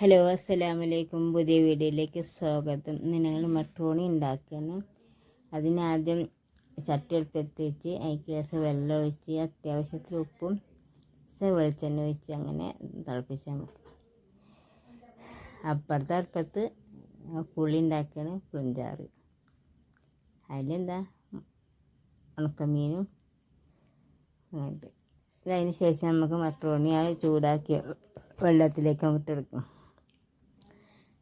Hello അസ്സലാമലൈക്കും. പുതിയ വീഡിയോയിലേക്ക് സ്വാഗതം. നിങ്ങൾ മട്ടോണി ഉണ്ടാക്കണം. അതിനാദ്യം ചട്ടി എടുപ്പത്ത് വെച്ച് അതിക്ക് ശേഷം വെള്ളം ഒഴിച്ച് അത്യാവശ്യത്തിൽ ഉപ്പും വെളിച്ചെണ്ണ ഒഴിച്ച് അങ്ങനെ തിളപ്പിച്ചാൽ മതി. അപ്പുറത്തെ അടുപ്പത്ത് പുളി ഉണ്ടാക്കുകയാണ് പുളിഞ്ചാറ്. അതിലെന്താ? ഉണക്കമീനും അങ്ങനെ അതിന് ശേഷം നമുക്ക് മട്ടോണി ആ ചൂടാക്കി വെള്ളത്തിലേക്ക് അങ്ങോട്ട് എടുക്കും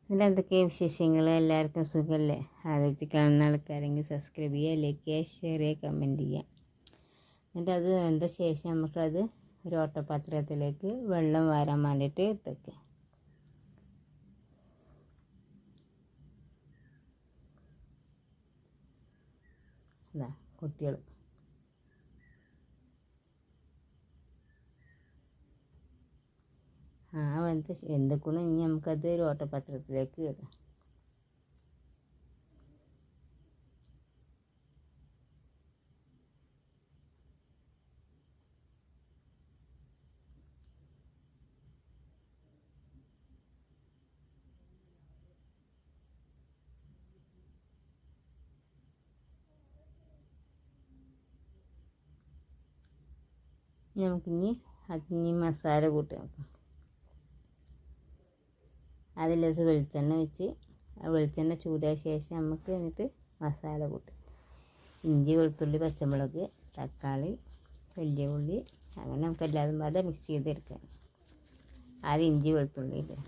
ഇതിൽ എന്തൊക്കെ വിശേഷങ്ങൾ? എല്ലാവർക്കും സുഖമല്ലേ ആലോചിച്ച് കാണുന്ന ആൾക്കാരെങ്കിൽ സബ്സ്ക്രൈബ് ചെയ്യുക ലൈക്ക് ചെയ്യുക ഷെയർ ചെയ്യുക കമന്റ് ചെയ്യുക എന്നിട്ട് അത് വെന്ത ശേഷം നമുക്കത് ഒരു ഓട്ടപാത്രത്തിലേക്ക് വെള്ളം വാരാൻ വേണ്ടിയിട്ട് എടുത്തേക്കുക കുട്ടികൾ വെന്ത വെന്തക്കണം ഇനി നമുക്കത് ഒരു ഓട്ടപാത്രത്തിലേക്ക് ഇടാം നമുക്കിനി അതിന് മസാല കൂട്ടി നോക്കാം അതിൽ വെളിച്ചെണ്ണ ആ വെളിച്ചെണ്ണ ചൂടായ ശേഷം നമുക്ക് എന്നിട്ട് മസാല കൂട്ടും. ഇഞ്ചി വെളുത്തുള്ളി പച്ചമുളക് തക്കാളി വലിയ ഉള്ളി അങ്ങനെ നമുക്ക് എല്ലാതും പാടെ മിക്സ് ചെയ്തെടുക്കാം. ആദ്യം ഇഞ്ചി വെളുത്തുള്ളി ഇല്ലേ?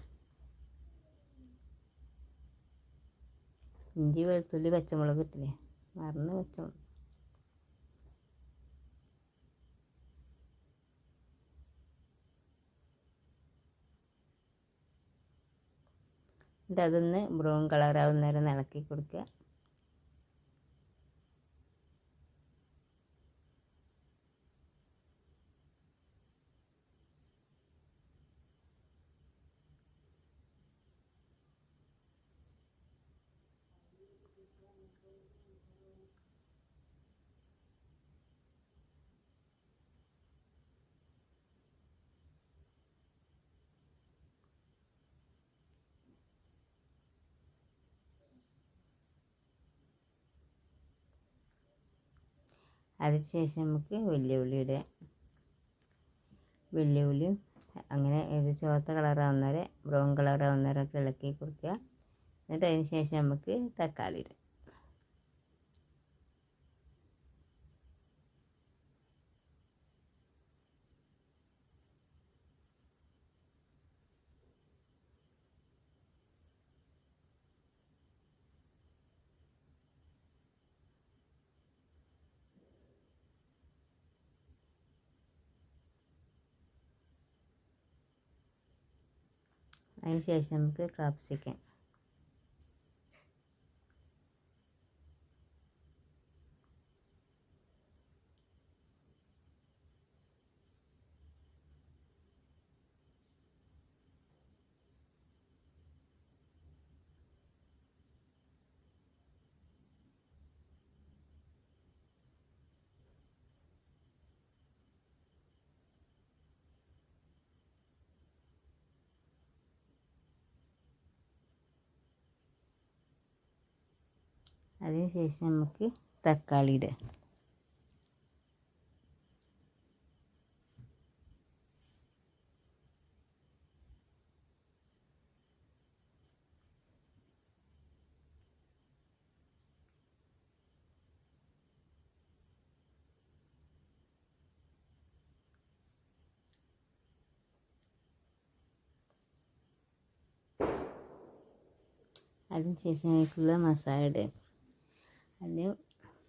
ഇഞ്ചി വെളുത്തുള്ളി പച്ചമുളക് ഇട്ടില്ലേ? മറന്ന് പച്ചമുളക് എന്നിട്ട് അതൊന്ന് ബ്രൗൺ കളറാവുന്ന നേരം ഇളക്കി കൊടുക്കുക. അതിനുശേഷം നമുക്ക് വലിയ ഉള്ളിയും അങ്ങനെ ഒരു ചുവത്ത കളറാവുന്നവരെ ബ്രൗൺ കളറാവുന്നവരൊക്കെ ഇളക്കി കൊടുക്കുക. എന്നിട്ട് അതിന് ശേഷം നമുക്ക് തക്കാളി ഇടുക. അതിന് ശേഷം നമുക്ക് കാപ്സിക്കം അതിന് ശേഷം നമുക്ക് തക്കാളി ഇടുക. അതിന് ശേഷം അതിലേക്കുള്ള മസാല ഇടുക. അത്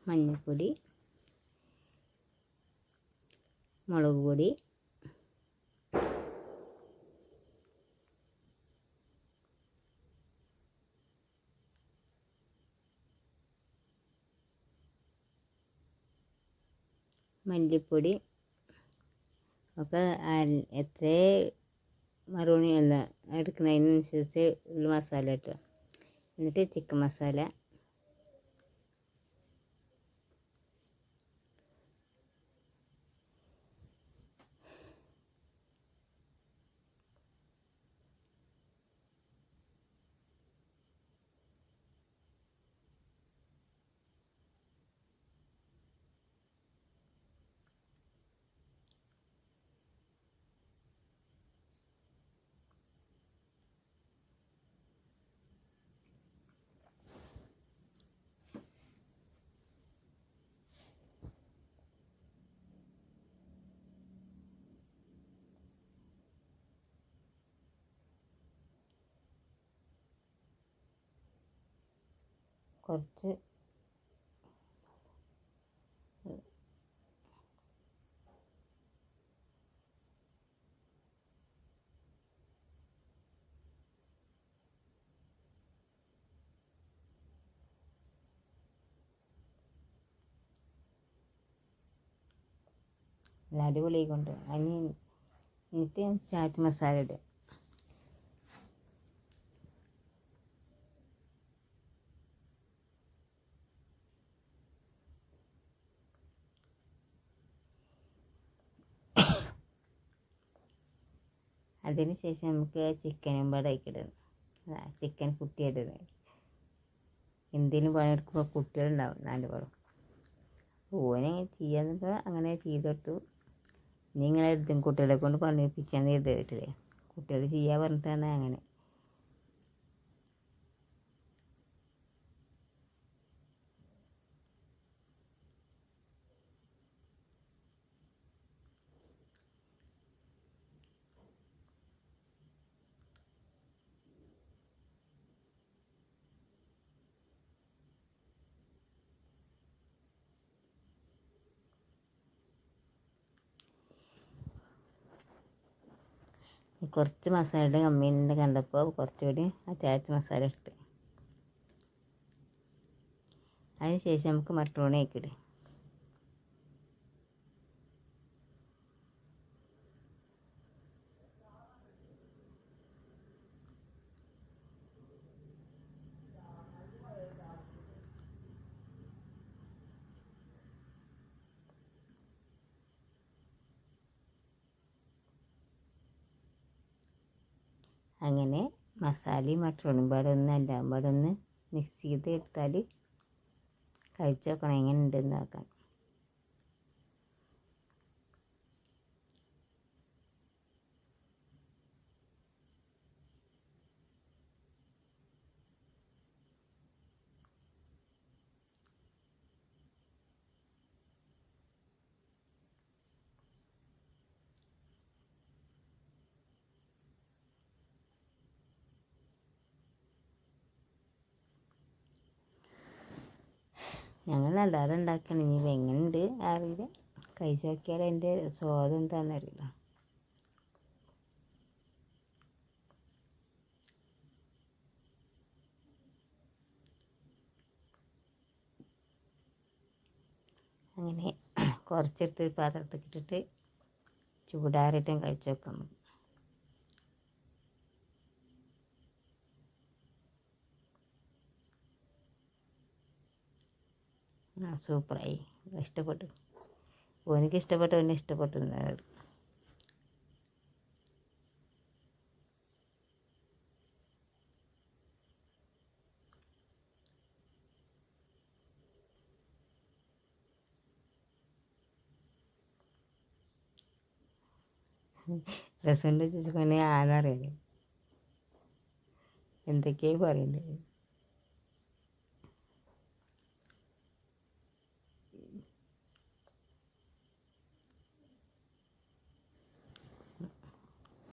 മഞ്ഞൾപ്പൊടി മുളക് പൊടി മല്ലിപ്പൊടി. ഒക്കെ എത്ര മറുപടി അല്ല എടുക്കുന്നതിനനുസരിച്ച് ഉള്ള മസാല ഇട്ടു എന്നിട്ട് ചിക്കൻ മസാല. കുറച്ച് അടിപൊളി കൊണ്ട്. അതിന് എന്നിട്ട് ചാറ്റ് മസാല ഇടുക അതിന് ശേഷം നമുക്ക് ചിക്കനും പാടെ ഇടണം. ചിക്കൻ കുട്ടിയിടുന്നത് എന്തെങ്കിലും പണിയെടുക്കുമ്പോൾ കുട്ടികളുണ്ടാവും നാല് പേർക്ക് ഓനെ ചെയ്യാന്നൊക്കെ അങ്ങനെ ചെയ്തെടുത്തു നിങ്ങളെടുത്തും കുട്ടികളെ കൊണ്ട് പണിയിപ്പിക്കാൻ ചെയ്തിട്ടില്ലേ കുട്ടികൾ ചെയ്യാൻ പറഞ്ഞിട്ടാണ് അങ്ങനെ. കുറച്ച് മസാലയുടെ കമ്മീന്റെ കണ്ടപ്പോൾ കുറച്ചുകൂടി അത്യാവശ്യം മസാല എടുത്ത്. അതിന് ശേഷം നമുക്ക് മട്ടോണി അങ്ങനെ മസാലയും മട്ടണും പാടെ ഒന്ന് എല്ലാം പാടെ ഒന്ന് മിക്സ് ചെയ്ത് എടുത്താൽ കഴിച്ച് നോക്കണം. എങ്ങനെ ഉണ്ടെന്ന് നോക്കാം. ഞങ്ങൾ എല്ലാവരും ഉണ്ടാക്കണം. ഇനി എങ്ങനെയുണ്ട്? അറിയില്ല കഴിച്ച് നോക്കിയാൽ അതിന്റെ സ്വാദം എന്താണെന്ന് അറിയില്ല. അങ്ങനെ കുറച്ചെടുത്ത് പാത്രത്തിൽ ഇട്ടിട്ട് ചൂടാറിയിട്ടും കഴിച്ചു നോക്കാം. സൂപ്പറായി. ഇഷ്ടപ്പെട്ടു. ഓനിക്ക് ഇഷ്ടപ്പെട്ടു ഓനെ ഇഷ്ടപ്പെട്ടു രസമുണ്ട് ചോദിച്ചപ്പോൾ ആണറിയാം എന്തൊക്കെയായി പറയുന്നത്?